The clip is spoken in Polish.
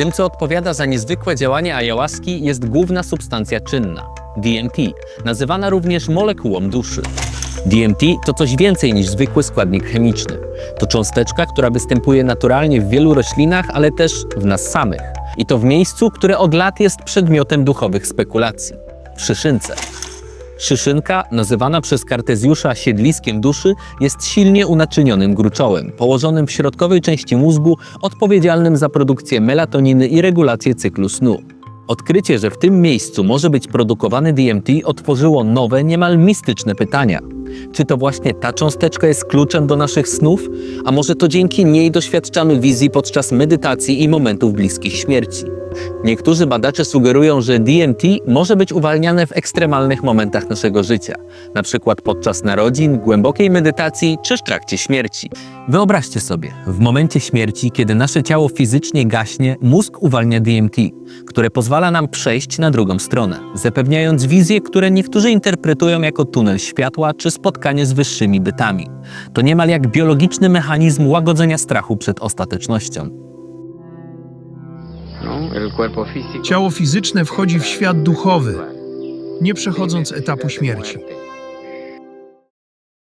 Tym, co odpowiada za niezwykłe działanie ayahuaski, jest główna substancja czynna DMT, nazywana również molekułą duszy. DMT to coś więcej niż zwykły składnik chemiczny. To cząsteczka, która występuje naturalnie w wielu roślinach, ale też w nas samych. I to w miejscu, które od lat jest przedmiotem duchowych spekulacji w szyszynce. Szyszynka, nazywana przez Kartezjusza siedliskiem duszy, jest silnie unaczynionym gruczołem, położonym w środkowej części mózgu, odpowiedzialnym za produkcję melatoniny i regulację cyklu snu. Odkrycie, że w tym miejscu może być produkowany DMT, otworzyło nowe, niemal mistyczne pytania. Czy to właśnie ta cząsteczka jest kluczem do naszych snów? A może to dzięki niej doświadczamy wizji podczas medytacji i momentów bliskich śmierci? Niektórzy badacze sugerują, że DMT może być uwalniane w ekstremalnych momentach naszego życia, przykład podczas narodzin, głębokiej medytacji czy w trakcie śmierci. Wyobraźcie sobie, w momencie śmierci, kiedy nasze ciało fizycznie gaśnie, mózg uwalnia DMT, które pozwala nam przejść na drugą stronę, zapewniając wizje, które niektórzy interpretują jako tunel światła czy spotkanie z wyższymi bytami. To niemal jak biologiczny mechanizm łagodzenia strachu przed ostatecznością. Ciało fizyczne wchodzi w świat duchowy, nie przechodząc etapu śmierci.